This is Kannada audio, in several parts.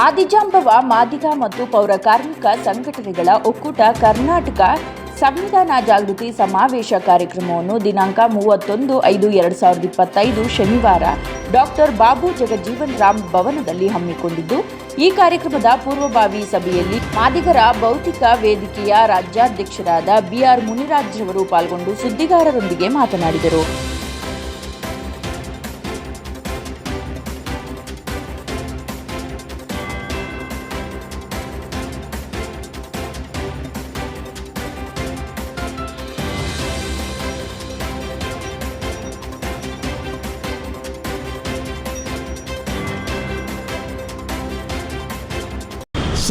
ಆದಿಜಾಂಬವ ಮಾದಿಗ ಮತ್ತು ಪೌರ ಕಾರ್ಮಿಕ ಸಂಘಟನೆಗಳ ಒಕ್ಕೂಟ ಕರ್ನಾಟಕ ಸಂವಿಧಾನ ಜಾಗೃತಿ ಸಮಾವೇಶ ಕಾರ್ಯಕ್ರಮವನ್ನು ದಿನಾಂಕ ಮೂವತ್ತೊಂದು ಐದು ಎರಡು ಸಾವಿರದ ಇಪ್ಪತ್ತೈದು ಶನಿವಾರ ಡಾಕ್ಟರ್ ಬಾಬು ಜಗಜೀವನ್ ರಾಮ್ ಭವನದಲ್ಲಿ ಹಮ್ಮಿಕೊಂಡಿದ್ದು, ಈ ಕಾರ್ಯಕ್ರಮದ ಪೂರ್ವಭಾವಿ ಸಭೆಯಲ್ಲಿ ಮಾದಿಗರ ಭೌತಿಕ ವೇದಿಕೆಯ ರಾಜ್ಯಾಧ್ಯಕ್ಷರಾದ ಬಿಆರ್ ಮುನಿರಾಜ್ರವರು ಪಾಲ್ಗೊಂಡು ಸುದ್ದಿಗಾರರೊಂದಿಗೆ ಮಾತನಾಡಿದರು.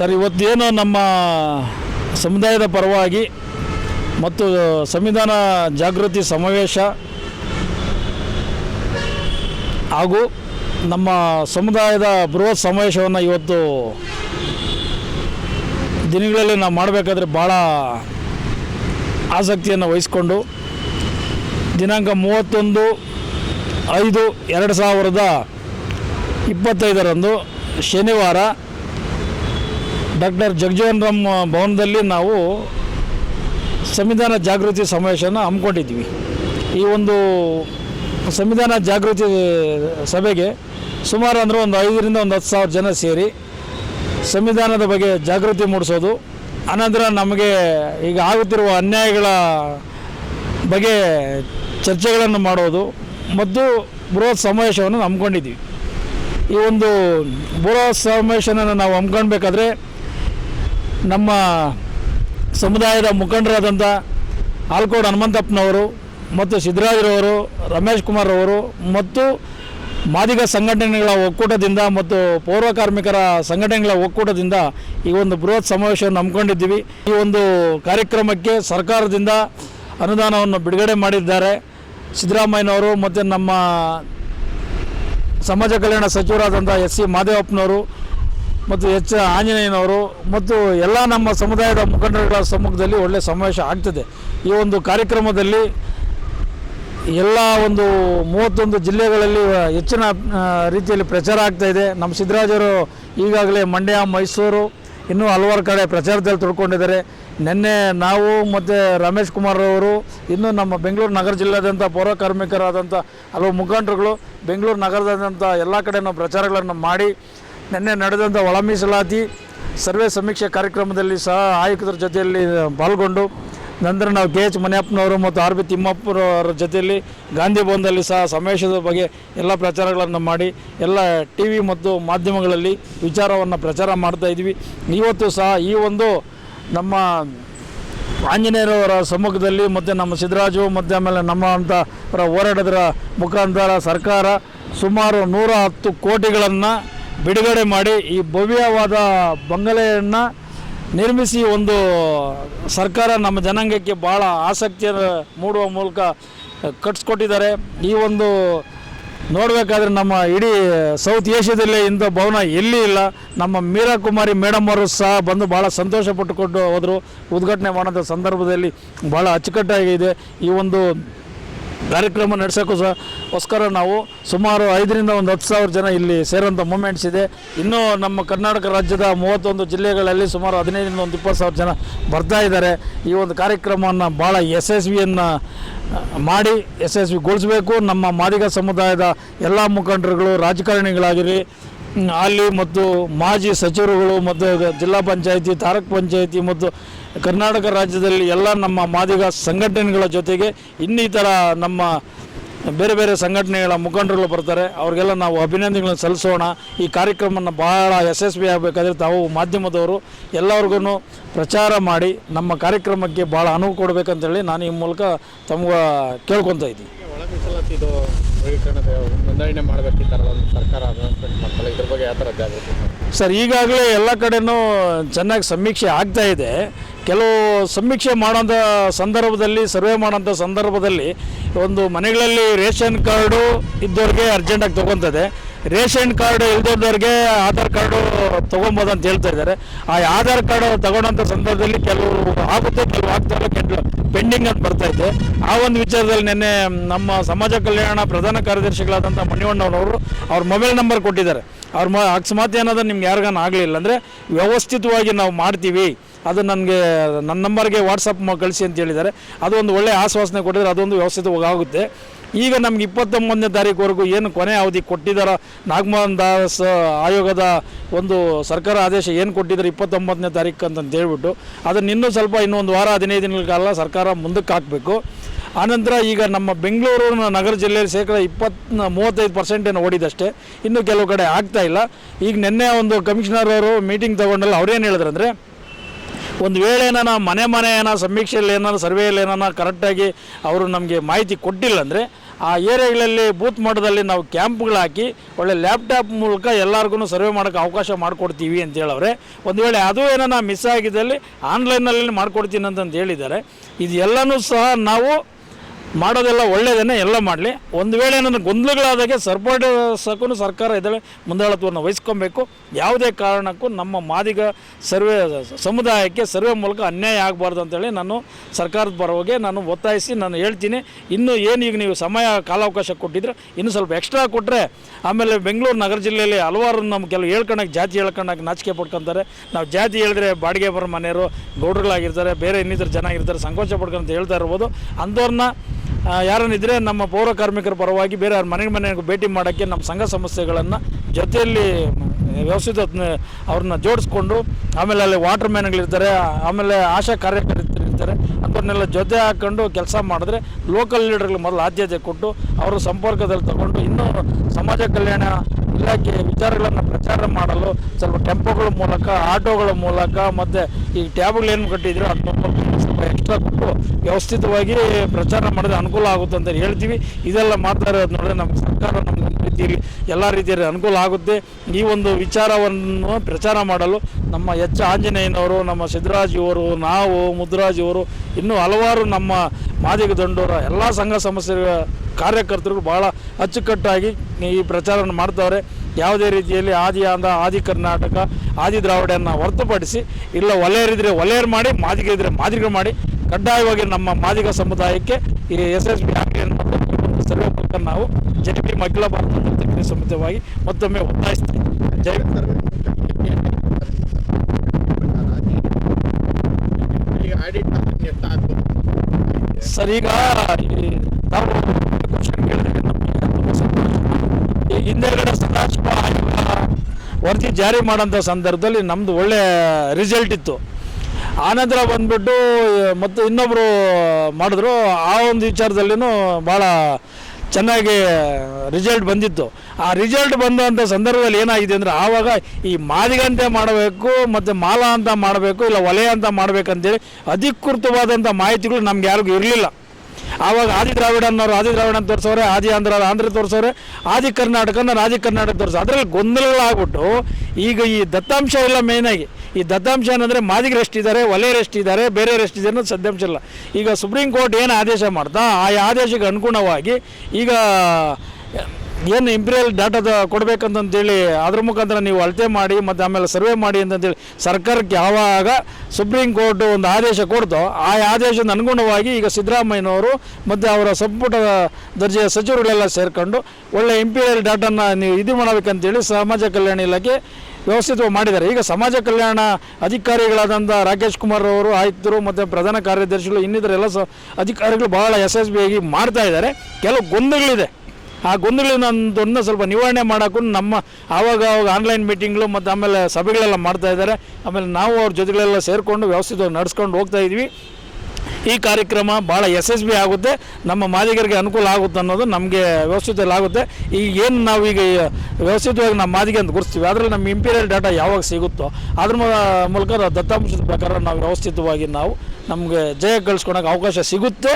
ಸರ್, ಇವತ್ತೇನು ನಮ್ಮ ಸಮುದಾಯದ ಪರವಾಗಿ ಮತ್ತು ಸಂವಿಧಾನ ಜಾಗೃತಿ ಸಮಾವೇಶ ಹಾಗೂ ನಮ್ಮ ಸಮುದಾಯದ ಬೃಹತ್ ಸಮಾವೇಶವನ್ನು ಇವತ್ತು ದಿನಗಳಲ್ಲಿ ನಾವು ಮಾಡಬೇಕಾದ್ರೆ ಭಾಳ ಆಸಕ್ತಿಯನ್ನು ವಹಿಸಿಕೊಂಡು ದಿನಾಂಕ ಮೂವತ್ತೊಂದು ಐದು ಎರಡು ಸಾವಿರದ ಇಪ್ಪತ್ತೈದರಂದು ಶನಿವಾರ ಡಾಕ್ಟರ್ ಜಗಜೀವನ್ ರಾಮ್ ಭವನದಲ್ಲಿ ನಾವು ಸಂವಿಧಾನ ಜಾಗೃತಿ ಸಮಾವೇಶನ ಹಮ್ಮಿಕೊಂಡಿದ್ವಿ ಈ ಒಂದು ಸಂವಿಧಾನ ಜಾಗೃತಿ ಸಭೆಗೆ ಸುಮಾರು ಅಂದರೆ ಒಂದು ಐದರಿಂದ ಒಂದು ಹತ್ತು ಸಾವಿರ ಜನ ಸೇರಿ ಸಂವಿಧಾನದ ಬಗ್ಗೆ ಜಾಗೃತಿ ಮೂಡಿಸೋದು ಅನಂತರ ನಮಗೆ ಈಗ ಆಗುತ್ತಿರುವ ಅನ್ಯಾಯಗಳ ಬಗ್ಗೆ ಚರ್ಚೆಗಳನ್ನು ಮಾಡೋದು ಮತ್ತು ಬೃಹತ್ ಸಮಾವೇಶವನ್ನು ಹಮ್ಮಿಕೊಂಡಿದ್ವಿ ಈ ಒಂದು ಬೃಹತ್ ಸಮಾವೇಶನ ನಾವು ಹಮ್ಮಿಕೊಳ್ಬೇಕಾದ್ರೆ ನಮ್ಮ ಸಮುದಾಯದ ಮುಖಂಡರಾದಂಥ ಆಲ್ಕೋಡ್ ಹನುಮಂತಪ್ಪನವರು ಮತ್ತು ಸಿದ್ದರಾಜರವರು, ರಮೇಶ್ ಕುಮಾರ್ ಅವರು ಮತ್ತು ಮಾದಿಗ ಸಂಘಟನೆಗಳ ಒಕ್ಕೂಟದಿಂದ ಮತ್ತು ಪೌರ ಕಾರ್ಮಿಕರ ಸಂಘಟನೆಗಳ ಒಕ್ಕೂಟದಿಂದ ಈ ಒಂದು ಬೃಹತ್ ಸಮಾವೇಶವನ್ನು ಹಮ್ಮಿಕೊಂಡಿದ್ದೀವಿ. ಈ ಒಂದು ಕಾರ್ಯಕ್ರಮಕ್ಕೆ ಸರ್ಕಾರದಿಂದ ಅನುದಾನವನ್ನು ಬಿಡುಗಡೆ ಮಾಡಿದ್ದಾರೆ. ಸಿದ್ದರಾಮಯ್ಯನವರು ಮತ್ತು ನಮ್ಮ ಸಮಾಜ ಕಲ್ಯಾಣ ಸಚಿವರಾದಂಥ ಎಸ್ ಸಿ ಮಾದೇವಪ್ಪನವರು ಮತ್ತು ಎಚ್ ಆಂಜನೇಯನವರು ಮತ್ತು ಎಲ್ಲ ನಮ್ಮ ಸಮುದಾಯದ ಮುಖಂಡರುಗಳ ಸಮ್ಮುಖದಲ್ಲಿ ಒಳ್ಳೆಯ ಸಮಾವೇಶ ಆಗ್ತದೆ. ಈ ಒಂದು ಕಾರ್ಯಕ್ರಮದಲ್ಲಿ ಎಲ್ಲ ಒಂದು ಮೂವತ್ತೊಂದು ಜಿಲ್ಲೆಗಳಲ್ಲಿ ಹೆಚ್ಚಿನ ರೀತಿಯಲ್ಲಿ ಪ್ರಚಾರ ಆಗ್ತಾ ಇದೆ. ನಮ್ಮ ಸಿದ್ದರಾಜರು ಈಗಾಗಲೇ ಮಂಡ್ಯ, ಮೈಸೂರು, ಇನ್ನೂ ಹಲವಾರು ಕಡೆ ಪ್ರಚಾರದಲ್ಲಿ ತೊಡ್ಕೊಂಡಿದ್ದಾರೆ. ನಿನ್ನೆ ನಾವು ಮತ್ತು ರಮೇಶ್ ಕುಮಾರ್ ಅವರು, ಇನ್ನೂ ನಮ್ಮ ಬೆಂಗಳೂರು ನಗರ ಜಿಲ್ಲೆಯಾದಂಥ ಪೌರ ಕಾರ್ಮಿಕರಾದಂಥ ಹಲವು ಮುಖಂಡರುಗಳು ಬೆಂಗಳೂರು ನಗರದಾದ್ಯಂಥ ಎಲ್ಲ ಕಡೆ ನಾವು ಪ್ರಚಾರಗಳನ್ನು ಮಾಡಿ ನಿನ್ನೆ ನಡೆದಂಥ ಒಳ ಮೀಸಲಾತಿ ಸರ್ವೆ ಸಮೀಕ್ಷೆ ಕಾರ್ಯಕ್ರಮದಲ್ಲಿ ಸಹ ಆಯುಕ್ತರ ಜೊತೆಯಲ್ಲಿ ಪಾಲ್ಗೊಂಡು ನಂತರ ನಾವು ಕೆ ಎಚ್ ಮನೆಯಪ್ಪನವರು ಮತ್ತು ಆರ್ ಬಿ ತಿಮ್ಮಪ್ಪನವರ ಜೊತೆಯಲ್ಲಿ ಗಾಂಧಿ ಭವನದಲ್ಲಿ ಸಹ ಸಮಾವೇಶದ ಬಗ್ಗೆ ಎಲ್ಲ ಪ್ರಚಾರಗಳನ್ನು ಮಾಡಿ ಎಲ್ಲ ಟಿ ವಿ ಮತ್ತು ಮಾಧ್ಯಮಗಳಲ್ಲಿ ವಿಚಾರವನ್ನು ಪ್ರಚಾರ ಮಾಡ್ತಾ ಇದ್ವಿ. ಇವತ್ತು ಸಹ ಈ ಒಂದು ನಮ್ಮ ಆಂಜನೇಯರವರ ಸಮ್ಮುಖದಲ್ಲಿ ಮತ್ತು ನಮ್ಮ ಸಿದ್ದರಾಜು ಮತ್ತು ಆಮೇಲೆ ನಮ್ಮ ಅಂತ ಹೋರಾಟದ ಮುಖಾಂತರ ಸರ್ಕಾರ ಸುಮಾರು ನೂರ ಹತ್ತು ಕೋಟಿಗಳನ್ನು ಬಿಡುಗಡೆ ಮಾಡಿ ಈ ಭವ್ಯವಾದ ಬಂಗಲೆಯನ್ನು ನಿರ್ಮಿಸಿ ಒಂದು ಸರ್ಕಾರ ನಮ್ಮ ಜನಾಂಗಕ್ಕೆ ಭಾಳ ಆಸಕ್ತಿಯನ್ನು ಮೂಡುವ ಮೂಲಕ ಕಟ್ಸ್ಕೊಟ್ಟಿದ್ದಾರೆ. ಈ ಒಂದು ನೋಡಬೇಕಾದ್ರೆ ನಮ್ಮ ಇಡೀ ಸೌತ್ ಏಷ್ಯಾದಲ್ಲೇ ಇಂಥ ಭವನ ಎಲ್ಲಿ ಇಲ್ಲ. ನಮ್ಮ ಮೀರಾ ಕುಮಾರಿ ಮೇಡಮ್ ಅವರು ಸಹ ಬಂದು ಭಾಳ ಸಂತೋಷ ಪಟ್ಟುಕೊಂಡು ಹೋದರು. ಉದ್ಘಾಟನೆ ಮಾಡೋಂಥ ಸಂದರ್ಭದಲ್ಲಿ ಭಾಳ ಅಚ್ಚುಕಟ್ಟಾಗಿದೆ. ಈ ಒಂದು ಕಾರ್ಯಕ್ರಮ ನಡೆಸೋಕ್ಕೂ ಸಹ ಗೋಸ್ಕರ ನಾವು ಸುಮಾರು ಐದರಿಂದ ಒಂದು ಹತ್ತು ಸಾವಿರ ಜನ ಇಲ್ಲಿ ಸೇರೋಂಥ ಮೂಮೆಂಟ್ಸ್ ಇದೆ. ಇನ್ನೂ ನಮ್ಮ ಕರ್ನಾಟಕ ರಾಜ್ಯದ ಮೂವತ್ತೊಂದು ಜಿಲ್ಲೆಗಳಲ್ಲಿ ಸುಮಾರು ಹದಿನೈದರಿಂದ ಒಂದು ಇಪ್ಪತ್ತು ಸಾವಿರ ಜನ ಬರ್ತಾ ಇದ್ದಾರೆ. ಈ ಒಂದು ಕಾರ್ಯಕ್ರಮವನ್ನು ಭಾಳ ಯಶಸ್ವಿಯನ್ನು ಮಾಡಿ ಯಶಸ್ವಿಗೊಳಿಸಬೇಕು. ನಮ್ಮ ಮಾದಿಗ ಸಮುದಾಯದ ಎಲ್ಲ ಮುಖಂಡರುಗಳು ರಾಜಕಾರಣಿಗಳಾಗಿರಿ ಅಲ್ಲಿ ಮತ್ತು ಮಾಜಿ ಸಚಿವರುಗಳು ಮತ್ತು ಜಿಲ್ಲಾ ಪಂಚಾಯಿತಿ, ತಾಲೂಕ್ ಪಂಚಾಯಿತಿ ಮತ್ತು ಕರ್ನಾಟಕ ರಾಜ್ಯದಲ್ಲಿ ಎಲ್ಲ ನಮ್ಮ ಮಾದಿಗ ಸಂಘಟನೆಗಳ ಜೊತೆಗೆ ಇನ್ನಿತರ ನಮ್ಮ ಬೇರೆ ಬೇರೆ ಸಂಘಟನೆಗಳ ಮುಖಂಡರುಗಳು ಬರ್ತಾರೆ. ಅವ್ರಿಗೆಲ್ಲ ನಾವು ಅಭಿನಂದನೆಗಳನ್ನು ಸಲ್ಲಿಸೋಣ. ಈ ಕಾರ್ಯಕ್ರಮವನ್ನು ಬಹಳ ಯಶಸ್ವಿ ಆಗಬೇಕಾದ್ರೆ ತಾವು ಮಾಧ್ಯಮದವರು ಎಲ್ಲರಿಗೂ ಪ್ರಚಾರ ಮಾಡಿ ನಮ್ಮ ಕಾರ್ಯಕ್ರಮಕ್ಕೆ ಭಾಳ ಅನುವು ಕೊಡಬೇಕಂತೇಳಿ ನಾನು ಈ ಮೂಲಕ ತಮ್ಗೆ ಕೇಳ್ಕೊತಾ ಇದ್ದೀನಿ. ವರ್ಗೀಕರಣದ ನೋಂದಣಿ ಸರ್ಕಾರ ಇದ್ರ ಬಗ್ಗೆ ಯಾವ ಥರ? ಸರ್, ಈಗಾಗಲೇ ಎಲ್ಲ ಕಡೆನೂ ಚೆನ್ನಾಗಿ ಸಮೀಕ್ಷೆ ಆಗ್ತಾ ಇದೆ ಕೆಲವು ಸಮೀಕ್ಷೆ ಮಾಡೋಂಥ ಸಂದರ್ಭದಲ್ಲಿ, ಸರ್ವೆ ಮಾಡೋಂಥ ಸಂದರ್ಭದಲ್ಲಿ ಒಂದು ಮನೆಗಳಲ್ಲಿ ರೇಷನ್ ಕಾರ್ಡು ಇದ್ದವ್ರಿಗೆ ಅರ್ಜೆಂಟಾಗಿ ತೊಗೊತದೆ ರೇಷನ್ ಕಾರ್ಡ್ ಇಲ್ದೋರಿಗೆ ಆಧಾರ್ ಕಾರ್ಡು ತೊಗೊಬೋದು ಅಂತ ಹೇಳ್ತಾ ಇದ್ದಾರೆ. ಆ ಆಧಾರ್ ಕಾರ್ಡ್ ತಗೊಳ್ಳೋಂಥ ಸಂದರ್ಭದಲ್ಲಿ ಕೆಲವು ಆಗುತ್ತೆ, ಕೆಲವು ಆಗ್ತಾ ಇಲ್ಲ ಕೆಲವು ಪೆಂಡಿಂಗ್ ಅಂತ ಬರ್ತಾ ಇದೆ. ಆ ಒಂದು ವಿಚಾರದಲ್ಲಿ ನಿನ್ನೆ ನಮ್ಮ ಸಮಾಜ ಕಲ್ಯಾಣ ಪ್ರಧಾನ ಕಾರ್ಯದರ್ಶಿಗಳಾದಂಥ ಮಣಿವಣ್ಣವ್ರವರು ಅವ್ರ ಮೊಬೈಲ್ ನಂಬರ್ ಕೊಟ್ಟಿದ್ದಾರೆ. ಅವ್ರ ಮ ಅಕಸ್ಮಾತ್ ಏನಾದ್ರೂ ನಿಮ್ಗೆ ಯಾರಿಗಾನ ಆಗಲಿಲ್ಲ ಅಂದರೆ ವ್ಯವಸ್ಥಿತವಾಗಿ ನಾವು ಮಾಡ್ತೀವಿ. ಅದು ನನಗೆ ನನ್ನ ನಂಬರ್ಗೆ ವಾಟ್ಸಪ್ ಕಳಿಸಿ ಅಂತ ಹೇಳಿದ್ದಾರೆ. ಅದು ಒಂದು ಒಳ್ಳೆಯ ಆಶ್ವಾಸನೆ ಕೊಟ್ಟಿದ್ದಾರೆ ಅದೊಂದು ವ್ಯವಸ್ಥಿತವಾಗಿ ಆಗುತ್ತೆ. ಈಗ ನಮ್ಗೆ ಇಪ್ಪತ್ತೊಂಬತ್ತನೇ ತಾರೀಕುವರೆಗೂ ಏನು ಕೊನೆ ಅವಧಿ ಕೊಟ್ಟಿದ್ದಾರೋ, ನಾಗಮೋಹನ್ ದಾಸ್ ಆಯೋಗದ ಒಂದು ಸರ್ಕಾರ ಆದೇಶ ಏನು ಕೊಟ್ಟಿದ್ದಾರೆ ಇಪ್ಪತ್ತೊಂಬತ್ತನೇ ತಾರೀಕು ಅಂತಂತ ಹೇಳ್ಬಿಟ್ಟು, ಅದನ್ನು ಇನ್ನೂ ಸ್ವಲ್ಪ ಇನ್ನೊಂದು ವಾರ, ಹದಿನೈದು ದಿನಗಳ ಕಾಲ ಸರ್ಕಾರ ಮುಂದಕ್ಕೆ ಹಾಕಬೇಕು. ಆನಂತರ ಈಗ ನಮ್ಮ ಬೆಂಗಳೂರು ನಗರ ಜಿಲ್ಲೆಯಲ್ಲಿ ಶೇಕಡ ಇಪ್ಪತ್ತು ಮೂವತ್ತೈದು ಪರ್ಸೆಂಟೇನು ಓಡಿದಷ್ಟೇ, ಇನ್ನೂ ಕೆಲವು ಕಡೆ ಆಗ್ತಾ ಇಲ್ಲ. ಈಗ ನಿನ್ನೆ ಒಂದು ಕಮಿಷನರ್ ಅವರು ಮೀಟಿಂಗ್ ತಗೊಂಡಲ್ಲ ಅವ್ರೇನು ಹೇಳಿದ್ರಂದರೆ ಒಂದು ವೇಳೆ ಏನಾನ ಮನೆ ಮನೆ ಏನೋ ಸಮೀಕ್ಷೆಯಲ್ಲಿ ಏನಾರ ಸರ್ವೆಯಲ್ಲಿ ಏನಾರ ಕರೆಕ್ಟಾಗಿ ಅವರು ನಮಗೆ ಮಾಹಿತಿ ಕೊಟ್ಟಿಲ್ಲ ಅಂದರೆ ಆ ಏರಿಯಾಗಳಲ್ಲಿ ಬೂತ್ ಮಟ್ಟದಲ್ಲಿ ನಾವು ಕ್ಯಾಂಪ್ಗಳು ಹಾಕಿ ಒಳ್ಳೆ ಲ್ಯಾಪ್ಟಾಪ್ ಮೂಲಕ ಎಲ್ಲರಿಗೂ ಸರ್ವೆ ಮಾಡೋಕ್ಕೆ ಅವಕಾಶ ಮಾಡಿಕೊಡ್ತೀವಿ ಅಂತ ಹೇಳವ್ರೆ. ಒಂದು ವೇಳೆ ಅದು ಏನೋ ಮಿಸ್ ಆಗಿದ್ದಲ್ಲಿ ಆನ್ಲೈನಲ್ಲಿ ಮಾಡ್ಕೊಡ್ತೀನಿ ಅಂತಂದು ಹೇಳಿದ್ದಾರೆ. ಇದೆಲ್ಲನೂ ಸಹ ನಾವು ಮಾಡೋದೆಲ್ಲ ಒಳ್ಳೆಯದನ್ನೇ ಎಲ್ಲ ಮಾಡಲಿ. ಒಂದು ವೇಳೆ ನನ್ನ ಗೊಂದಲಗಳಾದಾಗೆ ಸರಿಪಡಿಸೋಕ್ಕೂ ಸರ್ಕಾರ ಇದರಲ್ಲಿ ಮುಂದಾಳತ್ವವನ್ನು ವಹಿಸ್ಕೊಬೇಕು. ಯಾವುದೇ ಕಾರಣಕ್ಕೂ ನಮ್ಮ ಮಾದಿಗ ಸರ್ವೆ ಸಮುದಾಯಕ್ಕೆ ಸರ್ವೆ ಮೂಲಕ ಅನ್ಯಾಯ ಆಗಬಾರ್ದು ಅಂತೇಳಿ ನಾನು ಸರ್ಕಾರದ ಪರವಾಗಿ ನಾನು ಒತ್ತಾಯಿಸಿ ನಾನು ಹೇಳ್ತೀನಿ. ಇನ್ನು ಏನು ಈಗ ನೀವು ಸಮಯ ಕಾಲಾವಕಾಶ ಕೊಟ್ಟಿದ್ರೆ ಇನ್ನು ಸ್ವಲ್ಪ ಎಕ್ಸ್ಟ್ರಾ ಕೊಟ್ಟರೆ ಆಮೇಲೆ ಬೆಂಗಳೂರು ನಗರ ಜಿಲ್ಲೆಯಲ್ಲಿ ಹಲವಾರು ನಮ್ಮ ಕೆಲವು ಹೇಳ್ಕೊಳಕ್ಕೆ ಜಾತಿ ಹೇಳ್ಕೊಳಕ್ಕೆ ನಾಚಿಕೆ ಪಡ್ಕೊತಾರೆ ನಾವು ಜಾತಿ ಹೇಳಿದ್ರೆ ಬಾಡಿಗೆ ಬರೋ ಮನೆಯವರು ಗೌಡ್ರುಗಳಾಗಿರ್ತಾರೆ, ಬೇರೆ ಇನ್ನಿತರ ಜನ ಇರ್ತಾರೆ ಸಂಕೋಚ ಪಡ್ಕೊಂತ ಹೇಳ್ತಾ ಇರ್ಬೋದು. ಅಂಥವ್ರನ್ನ ಯಾರನ್ನಿದ್ರೆ ನಮ್ಮ ಪೌರ ಕಾರ್ಮಿಕರ ಪರವಾಗಿ ಬೇರೆ ಅವ್ರ ಮನೆ ಮನೆಗೆ ಭೇಟಿ ಮಾಡೋಕ್ಕೆ ನಮ್ಮ ಸಂಘ ಸಂಸ್ಥೆಗಳನ್ನು ಜೊತೆಯಲ್ಲಿ ವ್ಯವಸ್ಥಿತ ಅವ್ರನ್ನ ಜೋಡಿಸ್ಕೊಂಡು ಆಮೇಲೆ ಅಲ್ಲಿ ವಾಟರ್ ಮ್ಯಾನ್ಗಳಿರ್ತಾರೆ ಆಮೇಲೆ ಆಶಾ ಕಾರ್ಯಕರ್ತರಿರ್ತಾರೆ ಅಂಥವ್ರನ್ನೆಲ್ಲ ಜೊತೆ ಹಾಕ್ಕೊಂಡು ಕೆಲಸ ಮಾಡಿದ್ರೆ ಲೋಕಲ್ ಲೀಡರ್ಗಳಿಗೆ ಮೊದಲು ಆದ್ಯತೆ ಕೊಟ್ಟು ಅವರು ಸಂಪರ್ಕದಲ್ಲಿ ತಗೊಂಡು ಇನ್ನೂ ಸಮಾಜ ಕಲ್ಯಾಣ ಇಲಾಖೆ ವಿಚಾರಗಳನ್ನು ಪ್ರಚಾರ ಮಾಡಲು ಸ್ವಲ್ಪ ಟೆಂಪೋಗಳ ಮೂಲಕ, ಆಟೋಗಳ ಮೂಲಕ, ಮತ್ತು ಈ ಟ್ಯಾಬ್ಗಳೇನು ಕಟ್ಟಿದ್ರು ಅದ್ರ ಎಕ್ಸ್ಟ್ರಾ ಕೊಟ್ಟು ವ್ಯವಸ್ಥಿತವಾಗಿ ಪ್ರಚಾರ ಮಾಡಿದ್ರೆ ಅನುಕೂಲ ಆಗುತ್ತೆ ಅಂತ ಹೇಳ್ತೀವಿ. ಇದೆಲ್ಲ ಮಾತಾಡೋದು ನೋಡಿದ್ರೆ ನಮ್ಮ ಸರ್ಕಾರ ನಮ್ಮ ಎಲ್ಲ ರೀತಿಯಲ್ಲಿ ಅನುಕೂಲ ಆಗುತ್ತೆ. ಈ ಒಂದು ವಿಚಾರವನ್ನು ಪ್ರಚಾರ ಮಾಡಲು ನಮ್ಮ ಎಚ್ ಆಂಜನೇಯನವರು, ನಮ್ಮ ಸಿದ್ದರಾಜ್ ಇವರು, ನಾವು ಮುದ್ರಾಜ್ ಇವರು, ಇನ್ನೂ ಹಲವಾರು ನಮ್ಮ ಮಾದಿಗ ದಂಡೋರ, ಎಲ್ಲ ಸಂಘ ಸಮಸ್ಯೆ ಕಾರ್ಯಕರ್ತರು ಭಾಳ ಅಚ್ಚುಕಟ್ಟಾಗಿ ಈ ಪ್ರಚಾರವನ್ನು ಮಾಡ್ತಾವ್ರೆ. ಯಾವುದೇ ರೀತಿಯಲ್ಲಿ ಆದಿ ಆಂಧ್ರ ಆದಿ ಕರ್ನಾಟಕ ಆದಿ ದ್ರಾವಿಡನ್ನು ಹೊರತುಪಡಿಸಿ ಇಲ್ಲ ಒಲೆಯರಿದ್ರೆ ಒಲೆಯರು ಮಾಡಿ ಮಾದಿಗ ಇದ್ರೆ ಮಾದಿಗ ಮಾಡಿ ಕಡ್ಡಾಯವಾಗಿ ನಮ್ಮ ಮಾದಿಗ ಸಮುದಾಯಕ್ಕೆ ಈ ಎಸ್ ಎಸ್ ಬಿ ಆಗಲಿ ಅನ್ನೋದು ಸರ್ವೆ ಮೂಲಕ ನಾವು ಜೆ ಪಿ ಮಹಿಳಾ ಭಾರತ ಸಮಿತವಾಗಿ ಮತ್ತೊಮ್ಮೆ ಒತ್ತಾಯಿಸ್ತೀವಿ ಜೈ ಸರ್ ಈಗ ಈ ತಾವು ಕ್ವಶನ್ ಕೇಳಿದ್ರೆ ನಮಗೆ ತುಂಬ ಸಂತೋಷ ಈ ಹಿಂದೆಗಡೆ ಸದಾಶಿವ ಆಯೋಗ ವರದಿ ಜಾರಿ ಮಾಡೋಂಥ ಸಂದರ್ಭದಲ್ಲಿ ನಮ್ಮದು ಒಳ್ಳೆಯ ರಿಸಲ್ಟ್ ಇತ್ತು. ಆನಂತರ ಬಂದ್ಬಿಟ್ಟು, ಮತ್ತು ಇನ್ನೊಬ್ಬರು ಮಾಡಿದ್ರು, ಆ ಒಂದು ವಿಚಾರದಲ್ಲಿನೂ ಭಾಳ ಚೆನ್ನಾಗಿ ರಿಸಲ್ಟ್ ಬಂದಿತ್ತು. ಆ ರಿಸಲ್ಟ್ ಬಂದಂಥ ಸಂದರ್ಭದಲ್ಲಿ ಏನಾಗಿದೆ ಅಂದರೆ, ಆವಾಗ ಈ ಮಾದಿಗಂತೆ ಮಾಡಬೇಕು, ಮತ್ತು ಮಾಲ ಅಂತ ಮಾಡಬೇಕು, ಇಲ್ಲ ಒಲೆ ಅಂತ ಮಾಡಬೇಕಂತೇಳಿ ಅಧಿಕೃತವಾದಂಥ ಮಾಹಿತಿಗಳು ನಮ್ಗೆ ಯಾರಿಗೂ ಇರಲಿಲ್ಲ. ಆವಾಗ ಆದಿ ದ್ರಾವಿಡ ಅನ್ನೋರು ಆದಿ ದ್ರಾವಿಡ ಅಂತ ತೋರಿಸೋರೆ, ಆದಿ ಆಂಧ್ರ ಆಂಧ್ರ ತೋರಿಸೋರೆ, ಆದಿ ಕರ್ನಾಟಕ ಅನ್ನೋರು ಆದಿ ಕರ್ನಾಟಕ ತೋರಿಸೋ ಅದರಲ್ಲಿ ಗೊಂದಲಗಳಾಗ್ಬಿಟ್ಟು ಈಗ ಈ ದತ್ತಾಂಶ ಇಲ್ಲ ಮೇಯ್ನಾಗಿ ಈ ದತ್ತಾಂಶ ಏನಂದರೆ ಮಾದಿಗರು ಎಷ್ಟಿದ್ದಾರೆ ವಲಯರು ಎಷ್ಟಿದ್ದಾರೆ ಬೇರೆ ರೆಸ್ಟ್ ಅನ್ನೋದು ಸದ್ಯಾಂಶ ಇಲ್ಲ. ಈಗ ಸುಪ್ರೀಂ ಕೋರ್ಟ್ ಏನು ಆದೇಶ ಮಾಡ್ತಾ, ಆ ಆದೇಶಕ್ಕೆ ಅನುಗುಣವಾಗಿ ಈಗ ಏನು ಇಂಪೀರಿಯಲ್ ಡಾಟಾದ ಕೊಡಬೇಕಂತಂತೇಳಿ ಅದ್ರ ಮುಖಾಂತರ ನೀವು ಅಳತೆ ಮಾಡಿ ಮತ್ತು ಆಮೇಲೆ ಸರ್ವೆ ಮಾಡಿ ಅಂತಂತೇಳಿ ಸರ್ಕಾರಕ್ಕೆ ಯಾವಾಗ ಸುಪ್ರೀಂ ಕೋರ್ಟ್ ಒಂದು ಆದೇಶ ಕೊಡ್ತೋ, ಆ ಆದೇಶದ ಅನುಗುಣವಾಗಿ ಈಗ ಸಿದ್ದರಾಮಯ್ಯನವರು ಮತ್ತು ಅವರ ಸಂಪುಟ ದರ್ಜೆಯ ಸಚಿವರುಗಳೆಲ್ಲ ಸೇರಿಕೊಂಡು ಒಳ್ಳೆ ಇಂಪೀರಿಯಲ್ ಡಾಟಾನ ನೀವು ಇದು ಮಾಡಬೇಕಂತೇಳಿ ಸಮಾಜ ಕಲ್ಯಾಣ ಇಲಾಖೆ ವ್ಯವಸ್ಥಿತವಾಗಿ ಮಾಡಿದ್ದಾರೆ. ಈಗ ಸಮಾಜ ಕಲ್ಯಾಣ ಅಧಿಕಾರಿಗಳಾದಂಥ ರಾಕೇಶ್ ಕುಮಾರ್ ಅವರು, ಆಯುಕ್ತರು ಮತ್ತು ಪ್ರಧಾನ ಕಾರ್ಯದರ್ಶಿಗಳು ಇನ್ನಿತರ ಎಲ್ಲ ಸ ಅಧಿಕಾರಿಗಳು ಭಾಳ ಯಶಸ್ವಿಯಾಗಿ ಮಾಡ್ತಾ ಇದ್ದಾರೆ. ಕೆಲವು ಗೊಂದಲಗಳಿದೆ. ಆ ಗೊಂದಲಗಳನ್ನ ಸ್ವಲ್ಪ ನಿವಾರಣೆ ಮಾಡೋಕ್ಕೂ ನಮ್ಮ ಆವಾಗ ಆವಾಗ ಆನ್ಲೈನ್ ಮೀಟಿಂಗ್ಗಳು ಮತ್ತು ಆಮೇಲೆ ಸಭೆಗಳೆಲ್ಲ ಮಾಡ್ತಾ ಇದ್ದಾರೆ. ಆಮೇಲೆ ನಾವು ಅವ್ರ ಜೊತೆಗಳೆಲ್ಲ ಸೇರಿಕೊಂಡು ವ್ಯವಸ್ಥಿತವಾಗಿ ನಡೆಸ್ಕೊಂಡು ಹೋಗ್ತಾ ಇದ್ವಿ ಈ ಕಾರ್ಯಕ್ರಮ ಭಾಳ ಯಶಸ್ವಿ ಆಗುತ್ತೆ. ನಮ್ಮ ಮಾದಿಗರಿಗೆ ಅನುಕೂಲ ಆಗುತ್ತೆ ಅನ್ನೋದು ನಮಗೆ ವ್ಯವಸ್ಥಿತದಲ್ಲಿ ಆಗುತ್ತೆ. ಈಗ ಏನು ನಾವು ಈಗ ವ್ಯವಸ್ಥಿತವಾಗಿ ನಮ್ಮ ಮಾದಿಗೆ ಅಂತ ಗುರುಸ್ತೀವಿ ಅದರಲ್ಲಿ ನಮ್ಮ ಇಂಪೀರಿಯಲ್ ಡಾಟಾ ಯಾವಾಗ ಸಿಗುತ್ತೋ ಅದ್ರ ಮೂಲಕ ದತ್ತಾಂಶದ ಪ್ರಕಾರ ನಾವು ವ್ಯವಸ್ಥಿತವಾಗಿ ನಾವು ನಮಗೆ ಜಯ ಗಳಿಸ್ಕೊಳಕ್ಕೆ ಅವಕಾಶ ಸಿಗುತ್ತೆ.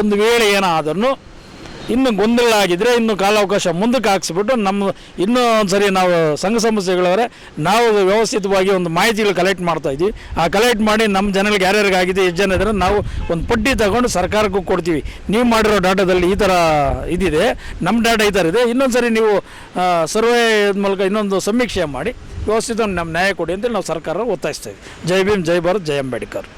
ಒಂದು ವೇಳೆ ಏನಾದರೂ ಇನ್ನು ಗೊಂದಲ ಆಗಿದ್ರೆ ಇನ್ನು ಕಾಲಾವಕಾಶ ಮುಂದಕ್ಕೆ ಹಾಕ್ಸ್ಬಿಟ್ಟು ನಮ್ಮ ಇನ್ನೂ ಒಂದು ಸರಿ ನಾವು ಸಂಘ ಸಂಸ್ಥೆಗಳವರೆ ನಾವು ವ್ಯವಸ್ಥಿತವಾಗಿ ಒಂದು ಮಾಹಿತಿಗಳು ಕಲೆಕ್ಟ್ ಮಾಡ್ತಾ ಇದ್ದೀವಿ. ಆ ಕಲೆಕ್ಟ್ ಮಾಡಿ ನಮ್ಮ ಜನಗಳಿಗೆ ಯಾರ್ಯಾರಿಗೆ ಆಗಿದೆ ಎಷ್ಟು ಜನ ಇದ್ದಾರೆ ನಾವು ಒಂದು ಪಟ್ಟಿ ತಗೊಂಡು ಸರ್ಕಾರಕ್ಕೂ ಕೊಡ್ತೀವಿ. ನೀವು ಮಾಡಿರೋ ಡಾಟಾದಲ್ಲಿ ಈ ಥರ ಇದಿದೆ, ನಮ್ಮ ಡಾಟಾ ಈ ಥರ ಇದೆ. ಇನ್ನೊಂದು ಸರಿ ನೀವು ಸರ್ವೆ ಮೂಲಕ ಇನ್ನೊಂದು ಸಮೀಕ್ಷೆ ಮಾಡಿ ವ್ಯವಸ್ಥಿತ ನಮ್ಮ ನ್ಯಾಯ ಕೊಡಿ ಅಂತೇಳಿ ನಾವು ಸರ್ಕಾರ ಒತ್ತಾಯಿಸ್ತಾ ಇದ್ದೀವಿ. ಜೈ ಭೀಮ್, ಜೈ ಭಾರತ್, ಜೈ ಅಂಬೇಡ್ಕರ್.